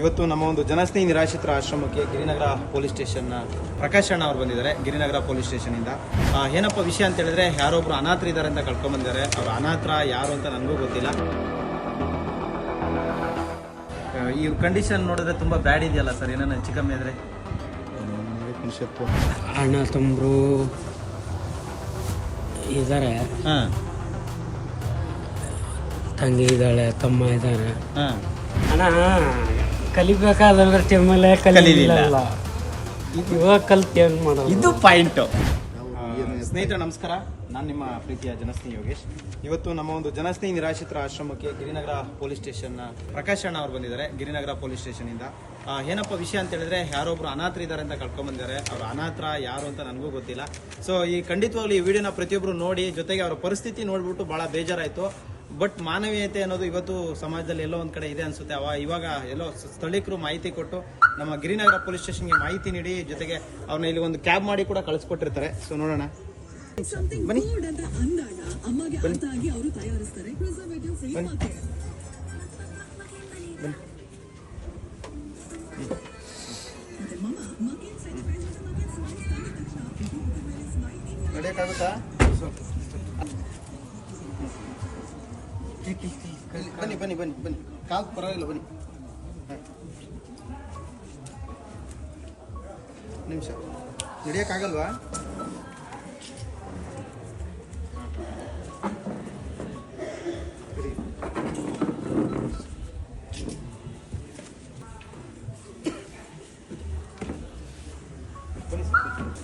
ಇವತ್ತು ನಮ್ಮ ಒಂದು ಜನಸ್ನೇಹಿ ನಿರಾಶ್ರಿತರ ಆಶ್ರಮಕ್ಕೆ ಗಿರಿನಗರ ಪೊಲೀಸ್ ಸ್ಟೇಷನ್ನ ಪ್ರಕಾಶ್ ಅಣ್ಣ ಅವ್ರು ಬಂದಿದ್ದಾರೆ ಗಿರಿನಗರ ಪೊಲೀಸ್ ಸ್ಟೇಷನಿಂದ. ಆ, ಏನಪ್ಪ ವಿಷಯ ಅಂತ ಹೇಳಿದ್ರೆ ಯಾರೊಬ್ರು ಅನಾಥ ಇದ್ದಾರೆ ಅಂತ ಕಳ್ಕೊಂಬಂದಿದ್ದಾರೆ. ಅವ್ರು ಅನಾಥರ ಯಾರು ಅಂತ ನನಗೂ ಗೊತ್ತಿಲ್ಲ. ಈ ಕಂಡೀಷನ್ ನೋಡಿದ್ರೆ ತುಂಬಾ ಬ್ಯಾಡ್ ಇದೆಯಲ್ಲ ಸರ್ ಏನಾನ ಹೆಚ್ಚು ಕಮ್ಮಿ ಆದರೆ ಅಣ್ಣ ತಮ್ಮರು ಇದ್ದಾರೆ ಹಾಂ. ತಂಗಿ ಇದ್ದಾಳೆ ತಮ್ಮ ಇದ್ದಾರೆ ಹಾಂ. ಅಣ್ಣ ಕಲಿಬೇಕಾದ್ರೆ ಟೈಮಲ್ಲೇ ಕಲೀಲಿಲ್ಲ. ಕಲೀಲಿಲ್ಲ. ಇವಾಗ ಕಲ್ತು ಏನು ಮಾಡೋದು? ಇದು ಪಾಯಿಂಟು ಸ್ನೇಹಿತರೆ ನಮಸ್ಕಾರ. ನಾನು ನಿಮ್ಮ ಪ್ರೀತಿಯ ಜನಸ್ನೇಹಿ ಯೋಗೇಶ್. ಇವತ್ತು ನಮ್ಮ ಒಂದು ಜನಸ್ನೇಹಿ ನಿರಾಶ್ರಿತರ ಆಶ್ರಮಕ್ಕೆ ಗಿರಿನಗರ ಪೊಲೀಸ್ ಸ್ಟೇಷನ್ನ ಪ್ರಕಾಶ್ ಅಣ್ಣ ಅವರು ಬಂದಿದ್ದಾರೆ ಗಿರಿನಗರ ಪೊಲೀಸ್ ಸ್ಟೇಷನಿಂದ ಇಂದ. ಏನಪ್ಪ ವಿಷಯ ಅಂತ ಹೇಳಿದ್ರೆ ಯಾರೊಬ್ರು ಅನಾಥರು ಇದ್ದಾರೆ ಅಂತ ಕಳ್ಕೊಂಬಂದಿದ್ದಾರೆ ಅವ್ರ ಅನಾಥರ ಯಾರು ಅಂತ ನನಗೂ ಗೊತ್ತಿಲ್ಲ. ಸೊ ಈ ಖಂಡಿತವಾಗ್ಲೂ ಈ ವಿಡಿಯೋನ ಪ್ರತಿಯೊಬ್ಬರು ನೋಡಿ ಜೊತೆಗೆ ಅವರ ಪರಿಸ್ಥಿತಿ ನೋಡ್ಬಿಟ್ಟು ಬಹಳ ಬೇಜಾರಾಯಿತು. ಬಟ್ ಮಾನವೀಯತೆ ಅನ್ನೋದು ಇವತ್ತು ಸಮಾಜದಲ್ಲಿ ಎಲ್ಲೋ ಒಂದ್ ಕಡೆ ಇದೆ ಅನ್ಸುತ್ತೆ. ಅವ ಇವಾಗ ಎಲ್ಲೋ ಸ್ಥಳೀಕರು ಮಾಹಿತಿ ಕೊಟ್ಟು ನಮ್ಮ ಗಿರಿನಗರ ಪೊಲೀಸ್ ಸ್ಟೇಷನ್ಗೆ ಮಾಹಿತಿ ನೀಡಿ ಜೊತೆಗೆ ಅವ್ರನ್ನ ಇಲ್ಲಿ ಒಂದು ಕ್ಯಾಬ್ ಮಾಡಿ ಕೂಡ ಕಳಿಸ್ಕೊಟ್ಟಿರ್ತಾರೆ. ಸೊ ನೋಡೋಣ. ಬನ್ನಿ. ಫುಡ್ ಬನ್ನಿ ಬನ್ನಿ ಬನ್ನಿ ಬನ್ನಿ. ಕಾಲ್ ಪರವಾಗಿಲ್ಲ ಬನ್ನಿ. ನಿಮಿಷ. ನಡೆಯಕ್ಕಾಗಲ್ವಾ?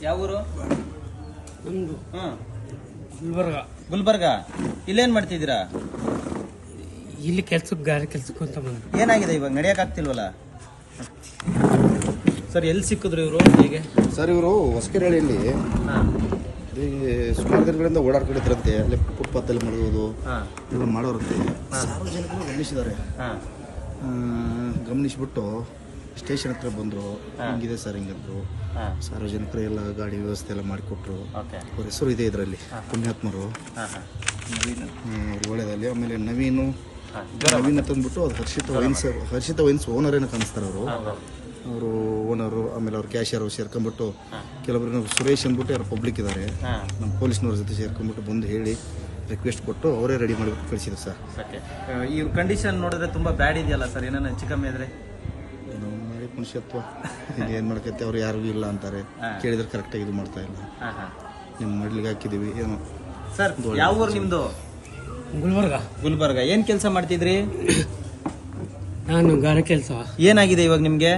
ಯಾವ ಊರು? ನಮ್ಮದು ಹಾಂ. ಗುಲ್ಬರ್ಗ. ಗುಲ್ಬರ್ಗ. ಇಲ್ಲೇನ್ ಮಾಡ್ತಿದ್ದೀರಾ? ಇಲ್ಲಿ ಕೆಲ್ಸಕ್ಕೆ ಗಾರೆ ಕೆಲ್ಸಕ್ಕೆ ಅಂತ ಬಂದು. ಏನಾಗಿದೆ ಇವಾಗ? ನಡೆಯಕ್ ಆಗ್ತಿಲ್ವಲ್ಲ ಸರ್ ಎಲ್ಲಿ ಸಿಕ್ಕಿದ್ರು ಇವರು ಹೇಗೆ? ಸರ್ ಇವರು ಹೊಸಕೆರೆಹಳ್ಳಿಯಲ್ಲಿ ಈ ಸುಮಾರು ದಿನಗಳಿಂದ ಓಡಾಡ್ಕೊಂಡಿದ್ರಂತೆ. ಅಲ್ಲಿ ಫುಟ್ಪಾತಲ್ಲಿ ಮಲಗೋದು ಎಲ್ಲ ಮಾಡೋರಂತೆ. ಸಾರ್ವಜನಿಕರು ಗಮನಿಸಿದ್ದಾರೆ. ಆ, ಗಮನಿಸ್ಬಿಟ್ಟು ಸ್ಟೇಷನ್ ಹತ್ರ ಬಂದರು. ಹಿಂಗಿದೆ ಸರ್ ಹಿಂಗಂದ್ರು. ಸಾರ್ವಜನಿಕರು ಎಲ್ಲ ಗಾಡಿ ವ್ಯವಸ್ಥೆ ಎಲ್ಲ ಮಾಡಿಕೊಟ್ರು. ಓಕೆ. ಅವ್ರ ಹೆಸರು ಇದೆ ಇದರಲ್ಲಿ ಪುಣ್ಯಾತ್ಮರು. ನವೀನ್ ಅವ್ರು ಒಳ್ಳೇದಲ್ಲಿ ಆಮೇಲೆ ನವೀನು ನವೀನ್ ತಂದ್ಬಿಟ್ಟು ಅದು Harshitha wines Harshitha wines owner ಏನೋ ಕಾಣಿಸ್ತಾರೆ ಅವರು. ಅವರು ಓನರು ಆಮೇಲೆ ಅವ್ರು ಕ್ಯಾಶಿಯರ್ ಸೇರ್ಕೊಂಡ್ಬಿಟ್ಟು ಕೆಲವೊಬ್ರು ಸುರೇಶ್ ಅಂದ್ಬಿಟ್ಟು ಯಾರು ಪಬ್ಲಿಕ್ ಇದ್ದಾರೆ ನಮ್ಮ ಪೊಲೀಸ್ನವ್ರ ಜೊತೆ ಸೇರ್ಕೊಂಡ್ಬಿಟ್ಟು ಬಂದು ಹೇಳಿ ರಿಕ್ವೆಸ್ಟ್ ಕೊಟ್ಟು ಅವರೇ ರೆಡಿ ಮಾಡಿಬಿಟ್ಟು ಕಳಿಸಿದ್ರು ಸರ್. ಇವ್ರ ಈ ಕಂಡೀಷನ್ ನೋಡಿದ್ರೆ ತುಂಬ ಬ್ಯಾಡ್ ಇದೆಯಲ್ಲ ಸರ್? ಏನಾನ ಹೆಚ್ಚು ಕಮ್ಮಿ ಆದರೆ ಏನೋ ಮಾಡಿ ಮನುಷ್ಯತ್ವ. ಏನು ಮಾಡ್ಕತ್ತೆ? ಅವ್ರು ಯಾರಿಗೂ ಇಲ್ಲ ಅಂತಾರೆ. ಕೇಳಿದ್ರೆ ಕರೆಕ್ಟಾಗಿ ಇದು ಮಾಡ್ತಾ ಇಲ್ಲ. ನಿಮ್ಮ ಮಡ್ಲಿಗೆ ಹಾಕಿದ್ದೀವಿ ಏನೋ. ಸರ್ ಯಾವ ಊರು ನಿಮ್ದು? ಗುಲ್ಬರ್ಗ. ಗುಲ್ಬರ್ಗ. ಏನ್ ಕೆಲಸ ಮಾಡ್ತಿದ್ರಿ? ನಾನು ಗಾರೆ ಕೆಲಸ. ಏನಾಗಿದೆ ಇವಾಗ ನಿಮ್ಗೆ?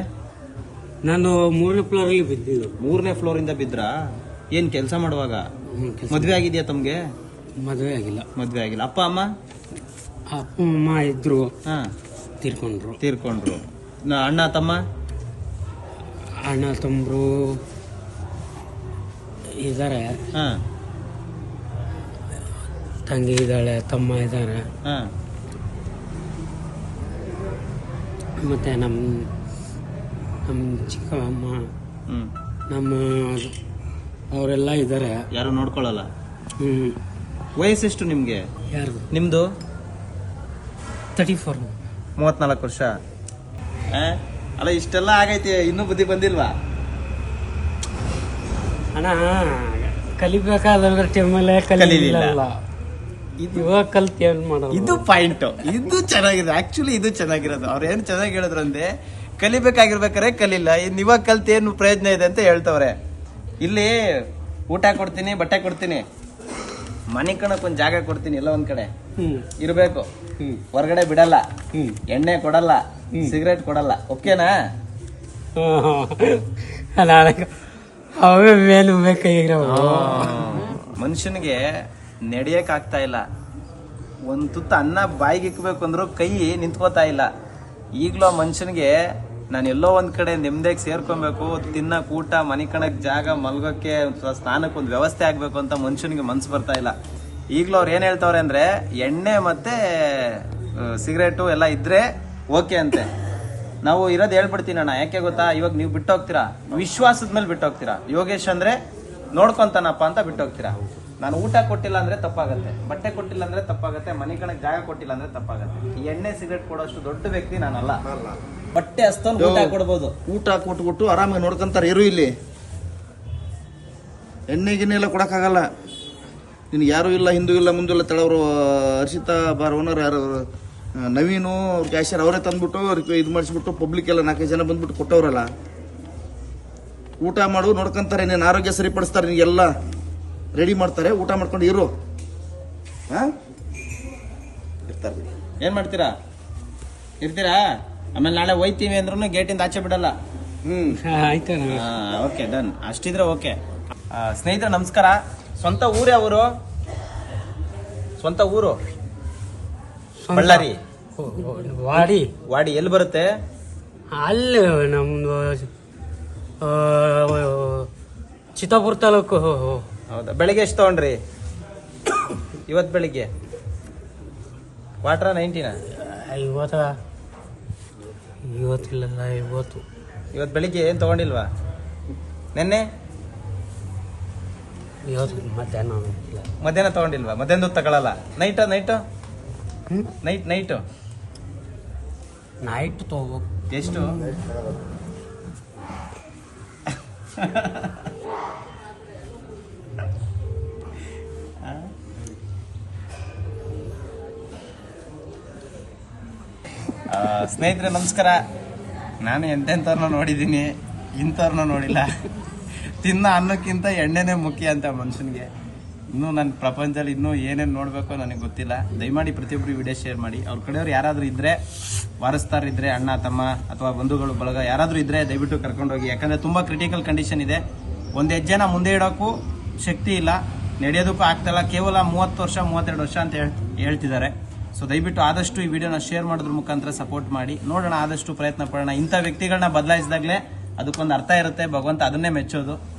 ನಾನು ಮೂರನೇ ಫ್ಲೋರ್ ಅಲ್ಲಿ ಬಿದ್ದಿದ್ದು. ಮೂರನೇ ಫ್ಲೋರ್ ಇಂದ ಬಿದ್ರಾ ಏನ್ ಕೆಲಸ ಮಾಡುವಾಗ? ಮದ್ವೆ ಆಗಿದ್ಯಾ ತಮ್ಗೆ? ಮದುವೆ ಆಗಿಲ್ಲ. ಮದ್ವೆ ಆಗಿಲ್ಲ. ಅಪ್ಪ ಅಮ್ಮ? ಅಪ್ಪ ಅಮ್ಮ ಇದ್ರು. ಹಾ. ತೀರ್ಕೊಂಡ್ರು. ತೀರ್ಕೊಂಡ್ರು. ನ- ಅಣ್ಣ ತಮ್ಮ? ಅಣ್ಣ ತಮ್ಮರು ಇದ್ದಾರೆ ಹಾ. ತಂಗಿ ಇದ್ದಾಳೆ ತಮ್ಮ ಇದ್ದಾರೆ. ಹಾಂ. ಮತ್ತು ನಮ್ಮ ನಮ್ಮ ಚಿಕ್ಕಮ್ಮ ಹ್ಞೂ ನಮ್ಮ ಅವರೆಲ್ಲ ಇದ್ದಾರೆ. ಯಾರು ನೋಡ್ಕೊಳ್ಳಲ್ಲ ಹ್ಞೂ ವಯಸ್ಸೆಷ್ಟು ನಿಮಗೆ? ಯಾರ್ದು? ನಿಮ್ಮದು ತರ್ಟಿ ಫೋರ್ ಮೂವತ್ನಾಲ್ಕು ವರ್ಷ. ಆ? ಅಲ್ಲ ಇಷ್ಟೆಲ್ಲ ಆಗೈತಿ ಇನ್ನೂ ಬುದ್ಧಿ ಬಂದಿಲ್ವಾ? ಅಣ್ಣ ಕಲಿಬೇಕಾದ್ರೆ ಟೈಮಲ್ಲೇ ಕಲೀಲಿಲ್ಲ. ಕಲೀಲಿಲ್ಲ. ಇವಾಗ ಕಲ್ತು ಏನು ಮಾಡೋದು? ಇದು ಪಾಯಿಂಟ್. ಇದು ಚೆನ್ನಾಗಿದೆ. ಆಕ್ಚುಲಿ ಇದು ಚೆನ್ನಾಗಿರೋದು. ಅವ್ರು ಏನು ಚೆನ್ನಾಗಿ ಹೇಳಿದ್ರು ಅಂದ್ರೆ ಕಲಿಬೇಕಾಗಿರ್ಬೇಕಾರೆ ಕಲಿಲ್ಲ. ಇನ್ನು ಇವಾಗ ಕಲ್ತು ಏನು ಪ್ರಯೋಜನ ಇದೆ ಅಂತ ಹೇಳ್ತವ್ರೆ. ಇಲ್ಲಿ ಊಟ ಕೊಡ್ತೀನಿ ಬಟ್ಟೆ ಕೊಡ್ತೀನಿ. ಮನೆ ಕಣಕ್ ಒಂದ್ ಜಾಗ ಕೊಡ್ತೀನಿ ಎಲ್ಲ ಒಂದ್ ಕಡೆ. ಇರ್ಬೇಕು. ಹೊರಗಡೆ ಬಿಡಲ್ಲ. ಎಣ್ಣೆ ಕೊಡಲ್ಲ. ಸಿಗರೇಟ್ ಕೊಡಲ್ಲ. ಓಕೆನಾ? ಅವೇ ಬೇಕಾಗಿರೋ ಮನುಷ್ಯನಿಗೆ ನಡೆಯಕ್ ಆಗ್ತಾ ಇಲ್ಲ. ಒಂದು ತುತ್ತು ಅನ್ನ ಬಾಯಿಗೆ ಇಕ್ಬೇಕು ಅಂದ್ರು ಕೈ ನಿಂತ್ಕೋತಾ ಇಲ್ಲ. ಈಗಲೂ ಮನುಷ್ಯನಿಗೆ ನಾನು ಎಲ್ಲೋ ಒಂದು ಕಡೆ ನೆಮ್ಮದಿಯಾಗಿ ಸೇರ್ಕೊಬೇಕು, ತಿನ್ನೋಕೆ ಊಟ, ಮನೆ ಕಣಕ್ ಜಾಗ ಮಲ್ಗೋಕ್ಕೆ ಸ್ನಾನಕ್ಕೆ ಒಂದು ವ್ಯವಸ್ಥೆ ಆಗಬೇಕು ಅಂತ ಮನುಷ್ಯನಿಗೆ ಮನಸ್ಸು ಬರ್ತಾ ಇಲ್ಲ. ಈಗಲೂ ಅವ್ರು ಏನು ಹೇಳ್ತವ್ರೆ ಅಂದ್ರೆ, ಎಣ್ಣೆ ಮತ್ತೆ ಸಿಗರೇಟು ಎಲ್ಲ ಇದ್ರೆ ಓಕೆ ಅಂತೆ. ನಾವು ಇರೋದು ಹೇಳ್ಬಿಡ್ತೀನಿ ಅಣ್ಣ ಯಾಕೆ ಗೊತ್ತಾ? ಇವಾಗ ನೀವು ಬಿಟ್ಟು ಹೋಗ್ತೀರಾ ವಿಶ್ವಾಸದ ಮೇಲೆ ಬಿಟ್ಟು ಹೋಗ್ತೀರಾ ಯೋಗೇಶ್ ಅಂದ್ರೆ ನೋಡ್ಕೊಂತಾನಪ್ಪ ಅಂತ ಬಿಟ್ಟು ಹೋಗ್ತೀರಾ? ನಾನು ಊಟ ಕೊಟ್ಟಿಲ್ಲ ಅಂದ್ರೆ ತಪ್ಪಾಗತ್ತೆ. ಬಟ್ಟೆ ಕೊಟ್ಟಿಲ್ಲ ಅಂದ್ರೆ ತಪ್ಪಾಗತ್ತೆ. ಮನೆ ಕಣಕ್ ಜಾಗ ಕೊಟ್ಟಿಲ್ಲ ಅಂದ್ರೆ ತಪ್ಪಾಗತ್ತೆ. ಈ ಎಣ್ಣೆ ಸಿಗರೇಟ್ ಕೊಡೋಷ್ಟು ದೊಡ್ಡ ವ್ಯಕ್ತಿ ನಾನಲ್ಲ. ಬಟ್ಟೆ ಅಷ್ಟೊಂದು ಊಟ ಕೊಡ್ಬೋದು. ಊಟ ಕೊಟ್ಬಿಟ್ಟು ಆರಾಮಾಗಿ ನೋಡ್ಕೊಂತಾರೆ ಇರು ಇಲ್ಲಿ. ಎಣ್ಣೆ ಗಿಣ್ಣೆ ಎಲ್ಲ ಕೊಡಕ್ಕಾಗಲ್ಲ. ನಿನ್ಗೆ ಯಾರು ಇಲ್ಲ ಹಿಂದೂ ಇಲ್ಲ ಮುಂದೂ ಇಲ್ಲ ತಳವರು ಹರ್ಷಿತಾ ಬಾರ್ ಓನರ್ ಯಾರು ನವೀನು ಅವ್ರ ಕ್ಯಾಶಿಯರ್ ಅವರೇ ತಂದ್ಬಿಟ್ಟು ಅವ್ರಿಗೆ ಇದು ಮಾಡಿಸ್ಬಿಟ್ಟು ಪಬ್ಲಿಕ್ ಎಲ್ಲ ನಾಲ್ಕೈದು ಜನ ಬಂದ್ಬಿಟ್ಟು ಕೊಟ್ಟವ್ರಲ್ಲ. ಊಟ ಮಾಡು ನೋಡ್ಕೊಂತಾರೆ ನೀನು ಆರೋಗ್ಯ ಸರಿಪಡಿಸ್ತಾರೆ ನಿನಗೆಲ್ಲ ರೆಡಿ ಮಾಡ್ತಾರೆ ಊಟ ಮಾಡ್ಕೊಂಡು ಇರು. ಹಾ? ಇರ್ತಾರೆ ಬಿಡಿ. ಏನು ಮಾಡ್ತೀರಾ? ಇರ್ತೀರಾ? ಆಮೇಲೆ ನಾಳೆ ಹೋಯ್ತೀವಿ ಅಂದ್ರೂ ಗೇಟಿಂದ ಆಚೆ ಬಿಡಲ್ಲ. ಹ್ಮ್. ಆಯ್ತಾನ ಓಕೆ ಡನ್. ಅಷ್ಟಿದ್ರೆ ಓಕೆ. ಸ್ನೇಹಿತರೆ ನಮಸ್ಕಾರ. ಸ್ವಂತ ಊರೇ ಅವರು? ಸ್ವಂತ ಊರು? ಬಳ್ಳಾರಿ. ವಾಡಿ. ವಾಡಿ ಎಲ್ಲಿ ಬರುತ್ತೆ? ಅಲ್ಲಿ ನಮ್ದು ಚಿತ್ತಾಪುರ ತಾಲೂಕು ಹೌದಾ? ಬೆಳಿಗ್ಗೆ ಎಷ್ಟು ತಗೊಂಡ್ರಿ? ಇವತ್ತು ಬೆಳಿಗ್ಗೆ? ವಾಟ್ರ ನೈಂಟಿನ ಇವತ್ತ ಇವತ್ತಿಲ್ಲ ಇವತ್ತು ಇವತ್ತು ಬೆಳಿಗ್ಗೆ ಏನು ತಗೊಂಡಿಲ್ವಾ? ನೆನ್ನೆ? ಇವತ್ತು ಮಧ್ಯಾಹ್ನ ಮಧ್ಯಾಹ್ನ ತಗೊಂಡಿಲ್ವಾ? ಮಧ್ಯಾಹ್ನದ ತಗೊಳಲ್ಲ. Night night? Night night night ತಗೋಬೇಕು. ಎಷ್ಟು? ಸ್ನೇಹಿತರೆ ನಮಸ್ಕಾರ. ನಾನು ಎಂತೆಂಥವ್ರನ್ನ ನೋಡಿದ್ದೀನಿ ಇಂಥವ್ರನ್ನ ನೋಡಿಲ್ಲ. ತಿನ್ನ ಅನ್ನಕ್ಕಿಂತ ಎಣ್ಣೆನೇ ಮುಖ್ಯ ಅಂತ ಮನುಷ್ಯನಿಗೆ. ಇನ್ನೂ ನನ್ನ ಪ್ರಪಂಚದಲ್ಲಿ ಇನ್ನೂ ಏನೇನು ನೋಡಬೇಕು ನನಗೆ ಗೊತ್ತಿಲ್ಲ. ದಯಮಾಡಿ ಪ್ರತಿಯೊಬ್ಬರು ವಿಡಿಯೋ ಶೇರ್ ಮಾಡಿ. ಅವ್ರ ಕಡೆಯವ್ರು ಯಾರಾದರೂ ಇದ್ದರೆ ವಾರಸ್ತಾರಿದ್ದರೆ ಅಣ್ಣ, ತಮ್ಮ ಅಥವಾ ಬಂಧುಗಳು, ಬಳಗ ಯಾರಾದರೂ ಇದ್ದರೆ ದಯವಿಟ್ಟು ಕರ್ಕೊಂಡೋಗಿ. ಯಾಕಂದರೆ ತುಂಬ ಕ್ರಿಟಿಕಲ್ ಕಂಡೀಷನ್ ಇದೆ. ಒಂದು ಹೆಜ್ಜೆನ ಮುಂದೆ ಇಡೋಕ್ಕೂ ಶಕ್ತಿ ಇಲ್ಲ. ನಡೆಯೋದಕ್ಕೂ ಆಗ್ತಾಯಿಲ್ಲ ಕೇವಲ ಮೂವತ್ತು ವರ್ಷ, ಮೂವತ್ತೆರಡು ವರ್ಷ ಅಂತ ಹೇಳ್ ಹೇಳ್ತಿದ್ದಾರೆ. ಸೊ ದಯವಿಟ್ಟು ಆದಷ್ಟು ಈ ವಿಡಿಯೋನ ಶೇರ್ ಮಾಡೋದ್ರ ಮುಖಾಂತರ ಸಪೋರ್ಟ್ ಮಾಡಿ. ನೋಡೋಣ, ಆದಷ್ಟು ಪ್ರಯತ್ನ ಪಡೋಣ. ಇಂಥ ವ್ಯಕ್ತಿಗಳನ್ನ ಬದಲಾಯಿಸಿದಾಗಲೇ ಅದಕ್ಕೊಂದು ಅರ್ಥ ಇರುತ್ತೆ. ಭಗವಂತ ಅದನ್ನೇ ಮೆಚ್ಚೋದು.